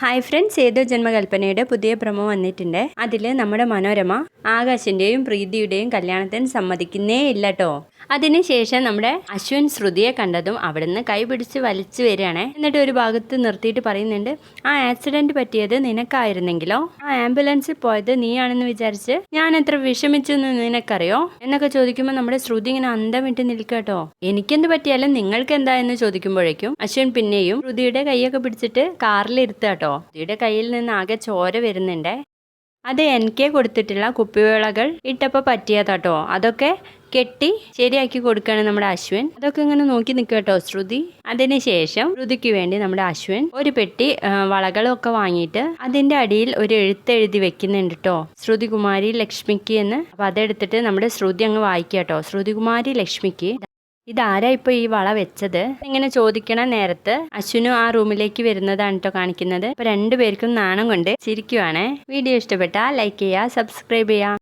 Hi friends ഏതോ ജന്മകൽപ്പനയുടെ പുതിയ promo വന്നിട്ടുണ്ട്. അതിൽ നമ്മുടെ മനോരമ ആകാശിന്റെയും പ്രീതിയുടെയും കല്യാണത്തിന് സമ്മതിക്കുന്നേ ഇല്ല കേട്ടോ അതിനുശേഷം നമ്മുടെ അശ്വിൻ ശ്രുതിയെ കണ്ടതും അവിടുന്ന് കൈ പിടിച്ച് വലിച്ചു വരികയാണേ. എന്നിട്ട് ഒരു ഭാഗത്ത് നിർത്തിയിട്ട് പറയുന്നുണ്ട് ആ ആക്സിഡന്റ് പറ്റിയത് നിനക്കായിരുന്നെങ്കിലോ? ആ ആംബുലൻസിൽ പോയത് നീയാണെന്ന് വിചാരിച്ച് ഞാൻ എത്ര വിഷമിച്ചു എന്ന് നിനക്കറിയോ? എന്നൊക്കെ ചോദിക്കുമ്പോൾ നമ്മുടെ ശ്രുതി ഇങ്ങനെ അന്തം വിട്ട് നിൽക്കുക കേട്ടോ എനിക്കെന്ത് പറ്റിയാലും നിങ്ങൾക്ക് എന്താ എന്ന് ചോദിക്കുമ്പോഴേക്കും അശ്വിൻ പിന്നെയും ശ്രുതിയുടെ കൈയൊക്കെ പിടിച്ചിട്ട് കാറിൽ കേട്ടോ ശ്രുതിയുടെ കയ്യിൽ നിന്ന് ആകെ ചോര വരുന്നുണ്ടേ. അത് എനിക്ക് കൊടുത്തിട്ടുള്ള കുപ്പിവിളകൾ ഇട്ടപ്പോൾ പറ്റിയതാട്ടോ അതൊക്കെ കെട്ടി ശരിയാക്കി കൊടുക്കുകയാണ് നമ്മുടെ അശ്വൻ. അതൊക്കെ ഇങ്ങനെ നോക്കി നിൽക്കുക കേട്ടോ ശ്രുതി. അതിനുശേഷം ശ്രുതിക്ക് വേണ്ടി നമ്മുടെ അശ്വൻ ഒരു പെട്ടി വളകളൊക്കെ വാങ്ങിയിട്ട് അതിന്റെ അടിയിൽ ഒരു എഴുത്ത് എഴുതി വെക്കുന്നുണ്ട് കേട്ടോ ശ്രുതികുമാരി ലക്ഷ്മിക്ക് എന്ന്. അപ്പം അതെടുത്തിട്ട് നമ്മുടെ ശ്രുതി അങ്ങ് വായിക്കുക കേട്ടോ ശ്രുതികുമാരി ലക്ഷ്മിക്ക് ഇതാരാ ഇപ്പൊ ഈ വള വെച്ചത്? ഇങ്ങനെ ചോദിക്കണ നേരത്ത് അശ്വിനും ആ റൂമിലേക്ക് വരുന്നതാണ് കേട്ടോ കാണിക്കുന്നത്. ഇപ്പൊ രണ്ടുപേർക്കും നാണം കൊണ്ട് ചിരിക്കുവാണേ. വീഡിയോ ഇഷ്ടപ്പെട്ടാൽ ലൈക്ക് ചെയ്യുക സബ്സ്ക്രൈബ് ചെയ്യുക